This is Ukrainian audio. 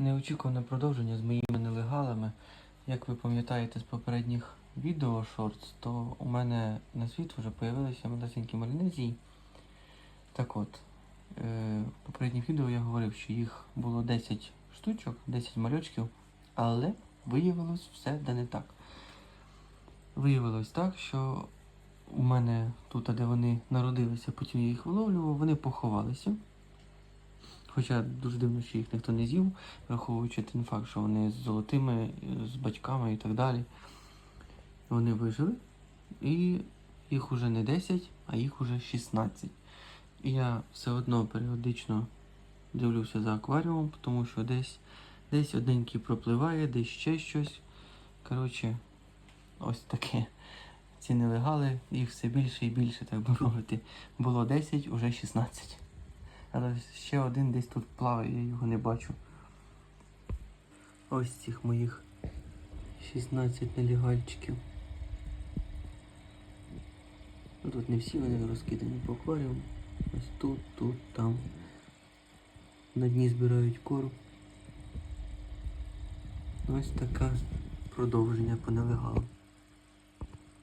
Неочікуване продовження з моїми нелегалами. Як ви пам'ятаєте з попередніх відео шортс, то у мене на світ вже з'явилися малесенькі малінезії. Так от, е, в попередніх відео я говорив, що їх було 10 штучок, 10 мальочків, але виявилось все да не так. Виявилось так, що у мене тут, де вони народилися, потім я їх виловлював, вони поховалися. Хоча дуже дивно, що їх ніхто не з'їв, враховуючи той факт, що вони з золотими, з батьками і так далі. Вони вижили. І їх уже не 10, а їх уже 16. І я все одно періодично дивлюся за акваріумом, тому що десь, десь одненький пропливає, десь ще щось. Коротше, ось таке. Ці нелегали, їх все більше і більше, так би мовити. Було 10, уже 16. Але ще один десь тут плаває, я його не бачу. Ось цих моїх 16 нелегальчиків. Ну, Тут не всі вони розкидані по акваріуму. Ось тут, тут, там. На дні збирають корм. Ось таке продовження по нелегалу.